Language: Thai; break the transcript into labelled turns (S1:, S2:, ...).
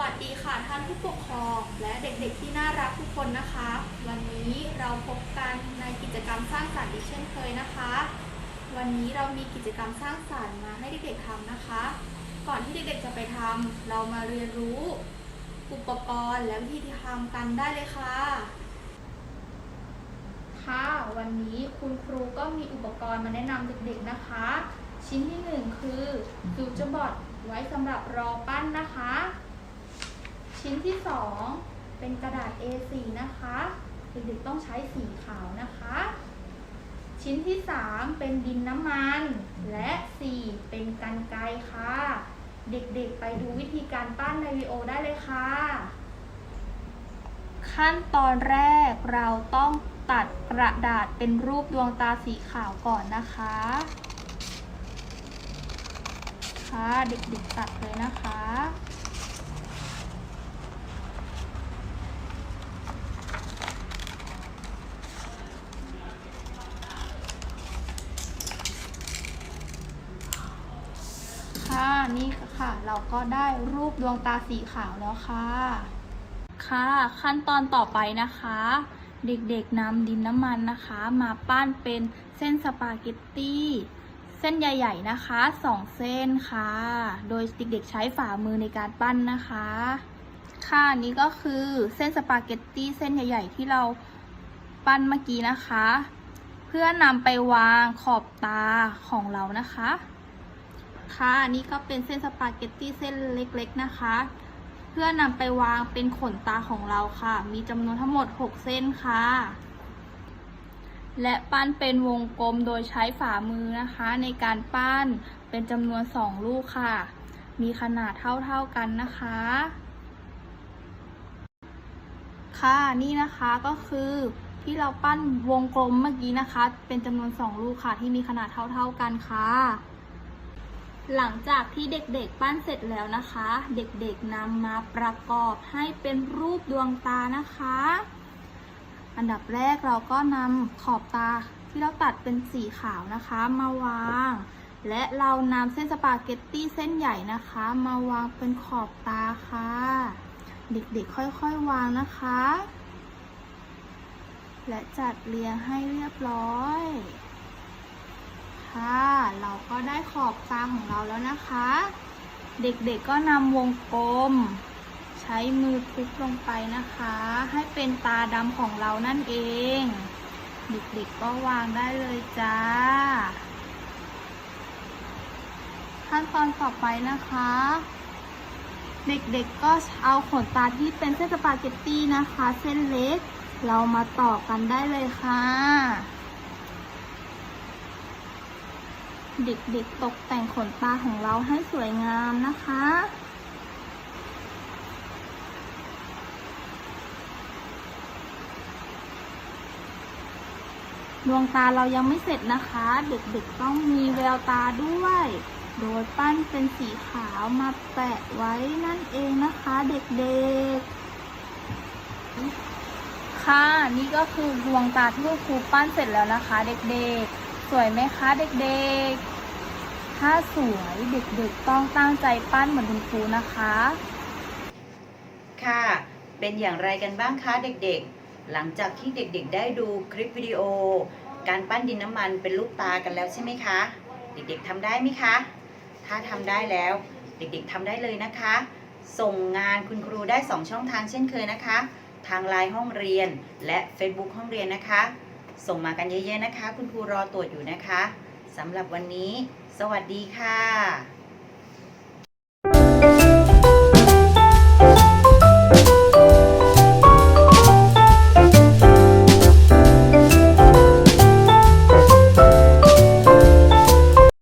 S1: วัสดีค่ะท่านผู้ปกครองและเด็กๆที่น่ารักทุกคนนะคะ วันนี้เราพบกันในกิจกรรมสร้างสรรค์อีกเช่นเคยนะคะ วันนี้เรามีกิจกรรมสร้างสรรค์มาให้เด็กๆทำนะคะ ก่อนที่เด็กๆจะไปทำเรามาเรียนรู้อุปกรณ์และวิธีที่ทำกันได้เลยค่ะ ค่ะ วันนี้คุณครูก็มีอุปกรณ์มาแนะนำเด็กๆนะคะ ชิ้นที่หนึ่งคือฟิวเจอร์บอร์ดไว้สำหรับรอปั้นนะคะ ชิ้นที่สองเป็นกระดาษ A4 นะคะเด็กๆต้องใช้สีขาวนะคะ ชิ้นที่สามเป็นดินน้ำมัน และสี่เป็นกันไกค่ะ เด็กๆไปดูวิธีการปั้นในวีโอได้เลยค่ะ ขั้นตอนแรกเราต้องตัดกระดาษเป็นรูปดวงตาสีขาวก่อนนะคะ ค่ะเด็กๆตัดเลยนะคะ ค่ะ นี่ค่ะ เราก็ได้รูปดวงตาสีขาวแล้วค่ะ ค่ะ ขั้นตอนต่อไปนะคะ เด็กๆนำดินน้ำมันนะคะ มาปั้นเป็นเส้นสปาเกตตี้ เส้นใหญ่ ๆนะคะสองเส้นค่ะ โดยเด็กๆใช้ฝ่ามือในการปั้นนะคะ ค่ะนี่ก็คือเส้นสปาเกตตี้เส้นใหญ่ ๆ ที่เราปั้นเมื่อกี้นะคะ เพื่อนำไปวางขอบตาของเรานะคะ ค่ะนี่ก็เป็นเส้นสปาเกตตี้เส้นเล็กๆนะคะ เพื่อนำไปวางเป็นขนตาของเราค่ะ มีจำนวนทั้งหมด 6 เส้นค่ะ และปั้นเป็นวงกลมโดยใช้ฝ่ามือนะคะ ในการปั้นเป็นจำนวน 2 ลูกค่ะ มีขนาดเท่าๆกันนะคะ ค่ะนี่นะคะก็คือที่เราปั้นวงกลมเมื่อกี้นะคะ เป็นจำนวน 2 ลูกค่ะ ที่มีขนาดเท่าๆกันค่ะ หลังจากที่เด็กๆปั้นเสร็จแล้วนะคะ เด็กๆนำมาประกอบให้เป็นรูปดวงตานะคะ อันดับแรกเราก็นำขอบตาที่เราตัดเป็นสีขาวนะคะมาวาง และเรานำเส้นสปาเกตตี้เส้นใหญ่นะคะ มาวางเป็นขอบตาค่ะ เด็กๆค่อยๆวางนะคะ และจัดเรียงให้เรียบร้อย ค่ะ เราก็ได้ขอบตาของเราแล้วนะคะ เด็กๆก็นำวงกลม ใช้มือคลิกลงไปนะคะ ให้เป็นตาดำของเรานั่นเอง เด็กๆก็วางได้เลยจ้า ขั้นตอนต่อไปนะคะ เด็กๆก็เอาขนตาที่เป็นเส้นสปาเกตตี้นะคะ เส้นเล็ก เรามาต่อกันได้เลยค่ะ เด็กๆตกแต่งขนตาของเราให้สวยงามนะคะ ดวงตาเรายังไม่เสร็จนะคะ เด็กๆต้องมีแววตาด้วย โดยปั้นเป็นสีขาวมาแปะไว้นั่นเองนะคะเด็กๆ ค่ะ นี่ก็คือดวงตาที่คุณครูปั้นเสร็จแล้วนะคะ เด็กๆ สวยไหมคะเด็กๆ ถ้าสวยเด็กๆต้องตั้งใจปั้นเหมือนคุณครูนะคะ
S2: ค่ะ เป็นอย่างไรกันบ้างคะเด็กๆ หลังจากที่เด็กๆ ได้ดูคลิปวิดีโอ การปั้นดินน้ำมันเป็นลูกตากันแล้วใช่ไหมคะ เด็กๆทำได้ไหมคะ ถ้าทำได้แล้ว เด็กๆทำได้เลยนะคะ ส่งงานคุณครูได้ 2 ช่องทางเช่นเคยนะคะ ทางไลน์ห้องเรียนและ Facebook ห้องเรียนนะคะ ส่งมากันเยอะๆนะคะ คุณครูรอตรวจอยู่นะคะสำหรับวันนี้ สวัสดีค่ะ